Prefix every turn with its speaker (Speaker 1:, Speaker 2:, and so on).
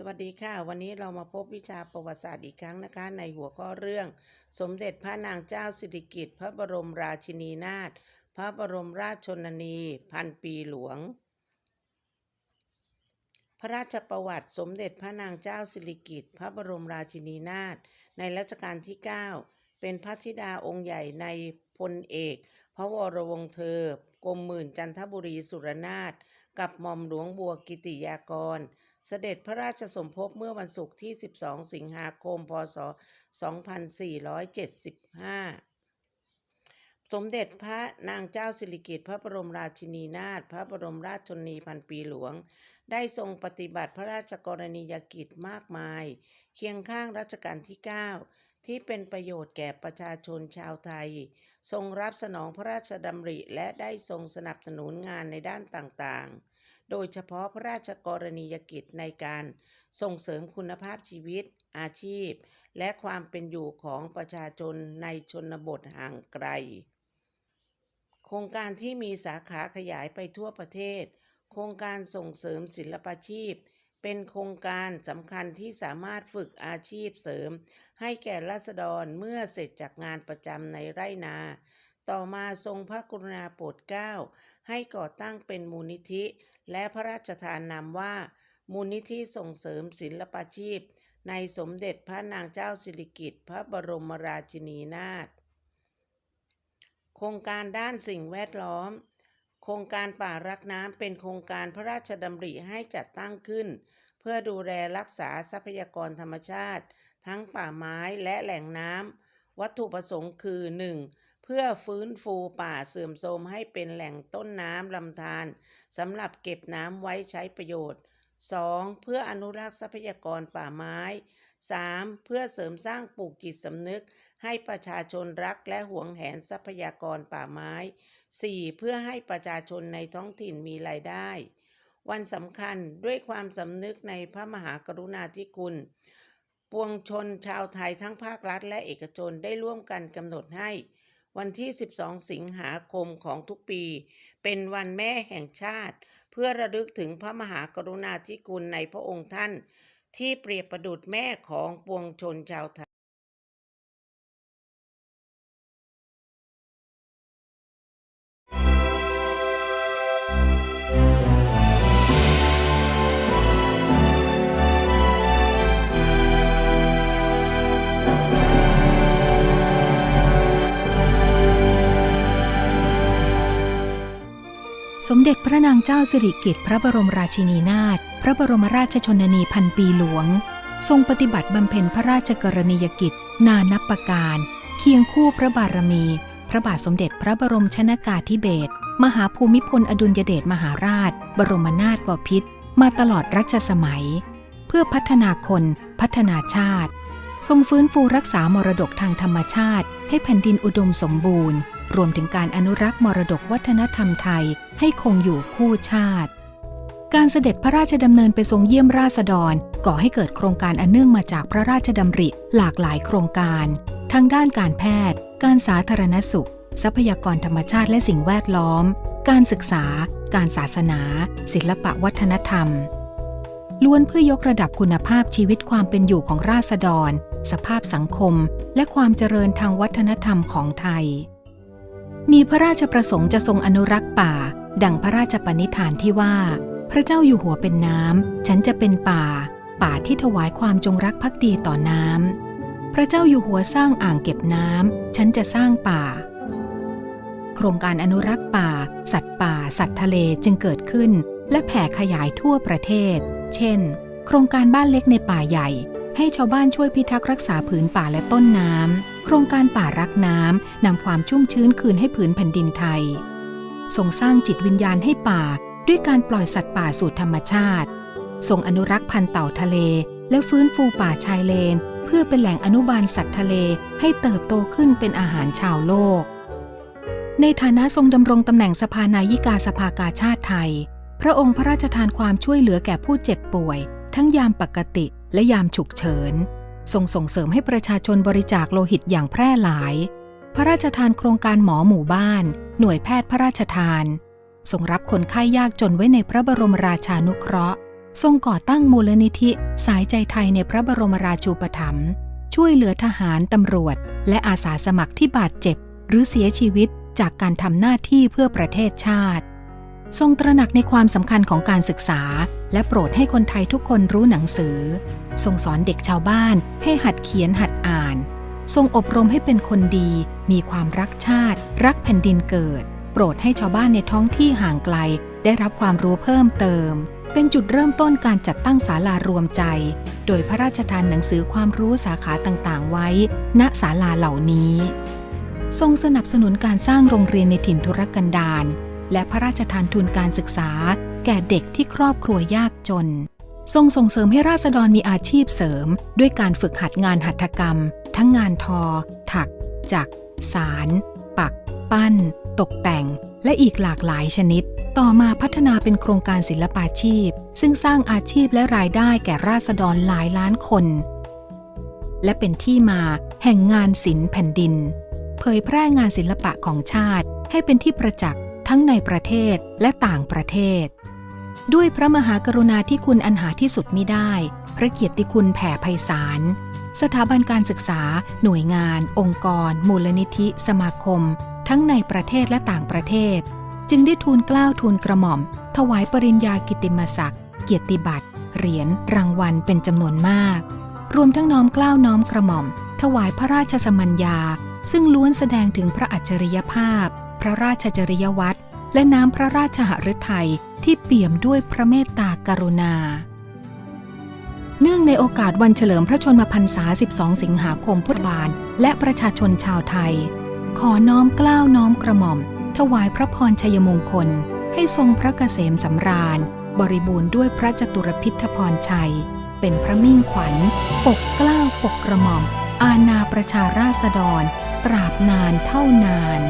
Speaker 1: สวัสดีค่ะ วันนี้เรามาพบวิชาประวัติศาสตร์อีกครั้งนะคะ ในหัวข้อเรื่อง สมเด็จพระนางเจ้าสิริกิติ์พระบรมราชินีนาถพระบรมราชชนนี พันปีหลวง พระราชประวัติสมเด็จพระนางเจ้าสิริกิติ์พระบรมราชินีนาถในรัชกาลที่ 9 เป็นพระธิดาองค์ใหญ่ในพลเอก พระวรวงศ์เธอกรมหมื่นจันทบุรีสุรนาถกับหม่อมหลวงบัวกิติยากร เสด็จพระราชสมภพเมื่อวันศุกร์ที่ 12 สิงหาคม พศ 2475 สมเด็จพระนางเจ้าสิริกิติ์พระบรมราชินีนาถ พระบรมราชชนนีพันปีหลวง ได้ทรงปฏิบัติพระราชกรณียกิจมากมาย เคียงข้างรัชกาลที่ 9 ที่เป็นประโยชน์แก่ประชาชนชาวไทย ทรงรับสนองพระราชดำริและได้ทรงสนับสนุนงานในด้านต่างๆ โดยเฉพาะพระราชกรณียกิจในการส่งเสริมคุณภาพชีวิต อาชีพ และความเป็นอยู่ของประชาชนในชนบทห่างไกล โครงการที่มีสาขาขยายไปทั่วประเทศ โครงการส่งเสริมศิลปาชีพ เป็นโครงการสำคัญที่สามารถฝึกอาชีพเสริม ให้แก่ราษฎรเมื่อเสร็จจากงานประจำในไร่นา ต่อมาทรงพระกรุณาโปรดเกล้าให้ก่อตั้งเป็นมูลนิธิ และพระราชทานนามว่า มูลนิธิส่งเสริมศิลปาชีพ ในสมเด็จพระนางเจ้าสิริกิติ์พระบรมราชินีนาถโครงการด้านสิ่งแวดล้อม โครงการป่ารักน้ำเป็นโครงการพระราชดำริให้จัดตั้งขึ้น เพื่อดูแลรักษาทรัพยากรธรรมชาติ ทั้งป่าไม้และแหล่งน้ำวัตถุประสงค์คือ 1. เพื่อฟื้นฟูป่าเสื่อมโทรมให้เป็นแหล่งต้นน้ำลำธารสำหรับเก็บน้ำไว้ใช้ประโยชน์ 2. เพื่ออนุรักษ์ทรัพยากรป่าไม้ 3. เพื่อเสริมสร้างปลูกจิตสำนึก ให้ประชาชนรักและหวงแหนทรัพยากรป่าไม้ 4. เพื่อให้ประชาชนในท้องถิ่นมีรายได้ วันสำคัญด้วยความสำนึกในพระมหากรุณาธิคุณ ปวงชนชาวไทยทั้งภาครัฐและเอกชนได้ร่วมกันกำหนดให้ วันที่ 12 สิงหาคมของทุกปี เป็นวันแม่แห่งชาติ เพื่อระลึกถึงพระมหากรุณาธิคุณในพระองค์ท่าน ที่เปรียบประดุจแม่ของปวงชนชาวไทย
Speaker 2: สมเด็จพระนางเจ้าสิริกิติ์พระบรมราชินีนาถพระบรมราชชนนีพันปีหลวง ทรงปฏิบัติบำเพ็ญพระราชกรณียกิจ นานับประการ เคียงคู่พระบารมี พระบาทสมเด็จพระบรมชนากาธิเบศรมหาภูมิพลอดุลยเดชมหาราช บรมนาถบพิตรมาตลอดรัชสมัย เพื่อพัฒนาคนพัฒนาชาติ ทรงฟื้นฟูรักษามรดกทางธรรมชาติ ให้แผ่นดินอุดมสมบูรณ์ รวมถึงการอนุรักษ์มรดกวัฒนธรรมไทยให้คงอยู่คู่ชาติ การเสด็จพระราชดำเนินไปทรงเยี่ยมราษฎร ก่อให้เกิดโครงการอันเนื่องมาจากพระราชดำริหลากหลายโครงการ ทั้งด้านการแพทย์ การสาธารณสุข ทรัพยากรธรรมชาติและสิ่งแวดล้อม การศึกษา การศาสนา ศิลปะวัฒนธรรมล้วนเพื่อยกระดับคุณภาพชีวิตความเป็นอยู่ของราษฎร สภาพสังคม และความเจริญทางวัฒนธรรมของไทย มีพระราชประสงค์จะทรงอนุรักษ์ป่า ดังพระราชปณิธานที่ว่า พระเจ้าอยู่หัวเป็นน้ำฉันจะเป็นป่า ป่าที่ถวายความจงรักภักดีต่อน้ำพระเจ้าอยู่หัวสร้างอ่างเก็บน้ำฉันจะสร้างป่า โครงการอนุรักษ์ป่า สัตว์ป่า สัตว์ทะเลจึงเกิดขึ้น และแผ่ขยายทั่วประเทศ เช่น โครงการบ้านเล็กในป่าใหญ่ ให้ชาวบ้านช่วยพิทักษ์รักษาผืนป่าและต้นน้ำ โครงการป่ารักน้ำนำความชุ่มชื้นคืนให้ผืนแผ่นดินไทยทรงสร้างจิตวิญญาณให้ป่า ด้วยการปล่อยสัตว์ป่าสู่ธรรมชาติทรงอนุรักษ์พันธุ์เต่าทะเล และฟื้นฟูป่าชายเลน เพื่อเป็นแหล่งอนุบาลสัตว์ทะเลให้เติบโตขึ้นเป็นอาหารชาวโลก ในฐานะทรงดำรงตำแหน่งสภานายิกาสภากาชาติไทย พระองค์พระราชทานความช่วยเหลือแก่ผู้เจ็บป่วย ทั้งยามปกติ และยามฉุกเฉินทรงส่งเสริมให้ประชาชนบริจาคโลหิตอย่างแพร่หลาย พระราชทานโครงการหมอหมู่บ้าน หน่วยแพทย์พระราชทาน ทรงรับคนไข้ยากจนไว้ในพระบรมราชานุเคราะห์ททรงก่อตั้งมูลนิธิสายใจไทยในพระบรมราชูปถัมภ์ช่วยเหลือทหารตำรวจ และอาสาสมัครที่บาดเจ็บ หรือเสียชีวิตจากการทำหน้าที่เพื่อประเทศชาติ ทรงตระหนักในความสำคัญของการศึกษา และโปรดให้คนไทยทุกคนรู้หนังสือ ทรงสอนเด็กชาวบ้านให้หัดเขียนหัดอ่าน ทรงอบรมให้เป็นคนดี มีความรักชาติ รักแผ่นดินเกิด โปรดให้ชาวบ้านในท้องที่ห่างไกล ได้รับความรู้เพิ่มเติม เป็นจุดเริ่มต้นการจัดตั้งศาลารวมใจ โดยพระราชทานหนังสือความรู้สาขาต่างๆ ไว้ ณศาลาเหล่านี้ ทรงสนับสนุนการสร้างโรงเรียนในถิ่นทุรกันดาร และพระราชทานทุนการศึกษา แก่เด็กที่ครอบครัวยากจน ทรงส่งเสริมให้ราษฎรมีอาชีพเสริม ด้วยการฝึกหัดงานหัตถกรรม ทั้งงานทอ ถัก จัก สาร ปัก ปั้น ตกแต่ง และอีกหลากหลายชนิด ต่อมาพัฒนาเป็นโครงการศิลปาชีพ ซึ่งสร้างอาชีพและรายได้แก่ราษฎรหลายล้านคน และเป็นที่มาแห่งงานศิลป์แผ่นดิน เผยแพร่งานศิลปะของชาติให้เป็นที่ประจักษ์ ทั้งในประเทศและต่างประเทศ ด้วยพระมหากรุณาธิคุณอันหาที่สุดมิได้ พระเกียรติคุณแผ่ไพศาลสถาบันการศึกษา หน่วยงาน องค์กร มูลนิธิ สมาคม ทั้งในประเทศและต่างประเทศ จึงได้ทูลกล้าวทูลกระหม่อม ถวายปริญญากิติมศักดิ์เกียรติบัตรเหรียญรางวัลเป็นจำนวนมาก รวมทั้งน้อมกล้าวน้อมกระหม่อม ถวายพระราชสมัญญา ซึ่งล้วนแสดงถึงพระอัจฉริยภาพ พระราชจริยวัตร และน้ำพระราชหฤทัยที่เปี่ยมด้วยพระเมตตากรุณา เนื่องในโอกาสวันเฉลิมพระชนมพรรษา 12 สิงหาคมพุทธบาล และประชาชนชาวไทย ขอน้อมกล้าวน้อมกระหม่อม ถวายพระพรชัยมงคล ให้ทรงพระเกษมสำราญ บริบูรณ์ด้วยพระจตุรพิทพรชัย เป็นพระมิ่งขวัญ ปกกล้าวปกกระหม่อม อาณาประชาราษฎร ตราบนานเท่านาน